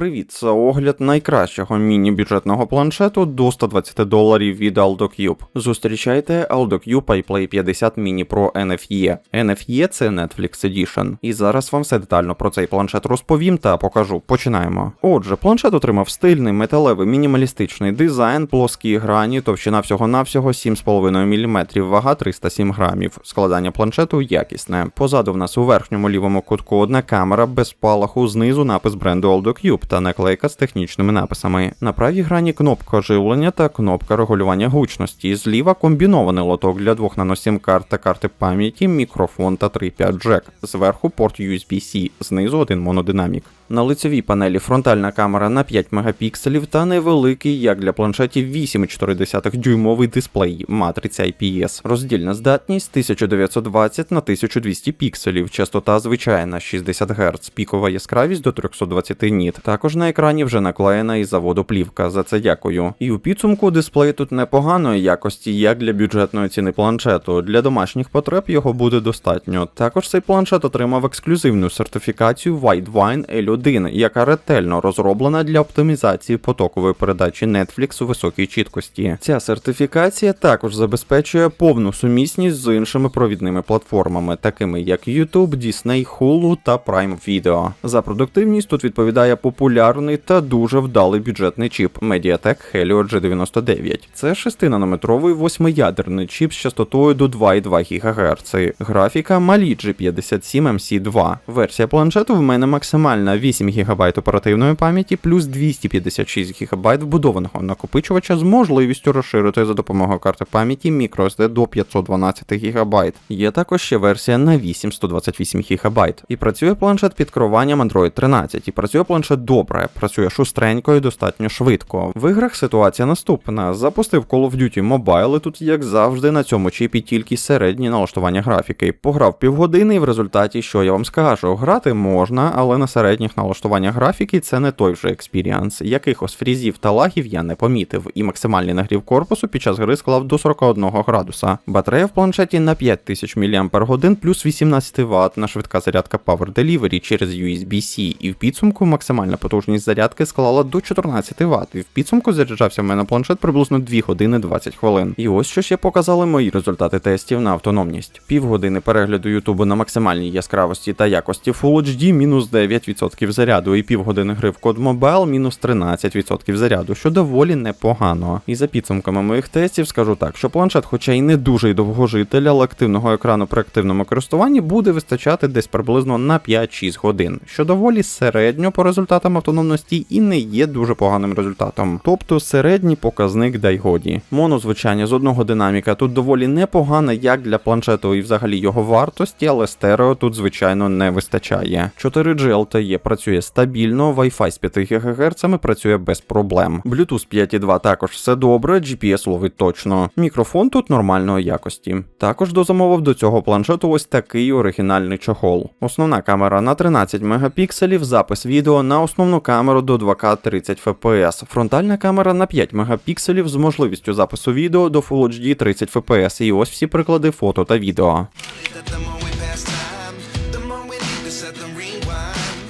Привіт, це огляд найкращого міні-бюджетного планшету до 120 доларів від AldoCube. Зустрічайте AldoCube iPlay 50 Mini Pro NFE. NFE – це Netflix Edition. І зараз вам все детально про цей планшет розповім та покажу. Починаємо. Отже, планшет отримав стильний металевий мінімалістичний дизайн, плоскі грані, товщина всього-навсього 7,5 мм, вага 307 грамів. Складання планшету якісне. Позаду в нас у верхньому лівому кутку одна камера без спалаху, знизу напис бренду AldoCube та наклейка з технічними написами. На правій грані кнопка живлення та кнопка регулювання гучності. Зліва комбінований лоток для двох наносім карт та карти пам'яті, мікрофон та 3.5 джек. Зверху порт USB-C, знизу один монодинамік. На лицевій панелі фронтальна камера на 5 мегапікселів та невеликий, як для планшетів 8,4 дюймовий дисплей, матриця IPS. Роздільна здатність 1920 на 1200 пікселів, частота звичайна 60 Гц, пікова яскравість до 320 ніт. Також на екрані вже наклеєна із заводу плівка. За це дякую. І у підсумку дисплей тут непоганої якості, як для бюджетної ціни планшету. Для домашніх потреб його буде достатньо. Також цей планшет отримав ексклюзивну сертифікацію Widevine L1, яка ретельно розроблена для оптимізації потокової передачі Netflix у високій чіткості. Ця сертифікація також забезпечує повну сумісність з іншими провідними платформами, такими як YouTube, Disney, Hulu та Prime Video. За продуктивність тут відповідає популярний та дуже вдалий бюджетний чіп Mediatek Helio G99. Це 6-нанометровий восьмиядерний чіп з частотою до 2,2 ГГц. Графіка Mali G57 MC2. Версія планшету в мене максимальна 8 ГБ оперативної пам'яті плюс 256 ГБ вбудованого накопичувача з можливістю розширити за допомогою карти пам'яті microSD до 512 ГБ. Є також ще версія на 8 128 ГБ. І працює планшет під керуванням Android 13. І працює планшет добре, працює шустренько і достатньо швидко. В іграх ситуація наступна. Запустив Call of Duty Mobile, і тут, як завжди, на цьому чіпі тільки середні налаштування графіки. Пограв півгодини, і в результаті, що я вам скажу, грати можна, але на середніх налаштуваннях графіки це не той вже експіріанс. Якихось фрізів та лагів я не помітив, і максимальний нагрів корпусу під час гри склав до 41 градуса. Батарея в планшеті на 5000 мАч плюс 18 Вт на швидка зарядка Power Delivery через USB-C, і в підсумку максимальна потужність зарядки склала до 14 Вт. І в підсумку заряджався в мене планшет приблизно 2 години 20 хвилин. І ось що ще показали мої результати тестів на автономність. Півгодини перегляду Ютубу на максимальній яскравості та якості Full HD мінус 9% заряду, і півгодини гри в код Mobile мінус 13% заряду, що доволі непогано. І за підсумками моїх тестів скажу так, що планшет, хоча й не дуже й довгожитель, але активного екрану при активному користуванні буде вистачати десь приблизно на 5-6 годин, що доволі середньо по результатам автономності і не є дуже поганим результатом. Тобто середній показник дай годі. Монозвучання з одного динаміка тут доволі непогане як для планшету і взагалі його вартості, але стерео тут звичайно не вистачає. 4G LTE працює стабільно, Wi-Fi з 5 ГГц працює без проблем. Bluetooth 5.2 також все добре, GPS ловить точно. Мікрофон тут нормальної якості. Також дозамовив до цього планшету ось такий оригінальний чохол. Основна камера на 13 мегапікселів, запис відео на основну камеру до 2К 30 FPS. Фронтальна камера на 5 мегапікселів з можливістю запису відео до Full HD 30 FPS. І ось всі приклади фото та відео. that the more we pass time, the more we need to set them rewind.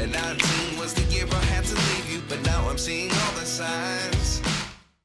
And 19 was the year I had to leave you, but now I'm seeing all the signs.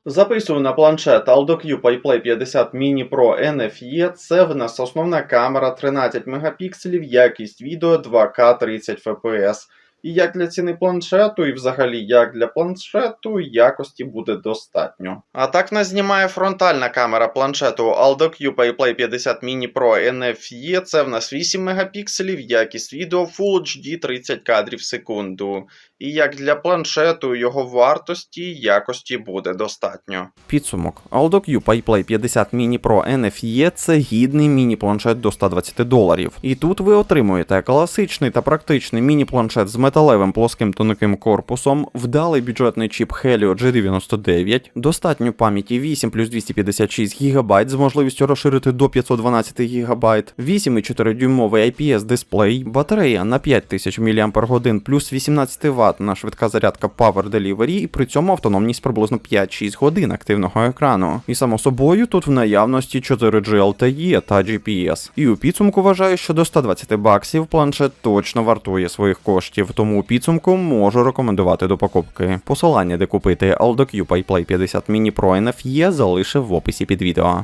Записую на планшет AldoCube iPlay 50 Mini Pro NFE. Це в нас основна камера 13 мегапікселів, якість відео 2К 30 FPS. І як для ціни планшету, і взагалі як для планшету, якості буде достатньо. А так нас знімає фронтальна камера планшету Aldo Q PayPlay 50 Mini Pro NFE. Це в нас 8 мегапікселів, якість відео Full HD 30 кадрів в секунду. І як для планшету, його вартості і якості буде достатньо. Підсумок. AldoCube iPlay 50 Mini Pro NFE – це гідний міні-планшет до 120 доларів. І тут ви отримуєте класичний та практичний міні-планшет з металевим плоским тонким корпусом, вдалий бюджетний чіп Helio G99, достатню пам'яті 8 плюс 256 ГБ з можливістю розширити до 512 ГБ, 8,4 дюймовий IPS дисплей, батарея на 5000 мАч плюс 18 Вт на швидка зарядка Power Delivery і при цьому автономність приблизно 5-6 годин активного екрану. І само собою тут в наявності 4G LTE та GPS. І у підсумку вважаю, що до 120 баксів планшет точно вартує своїх коштів. тому у підсумку можу рекомендувати до покупки. Посилання, де купити AldoQ PayPlay 50 Mini Pro NFE залишив в описі під відео.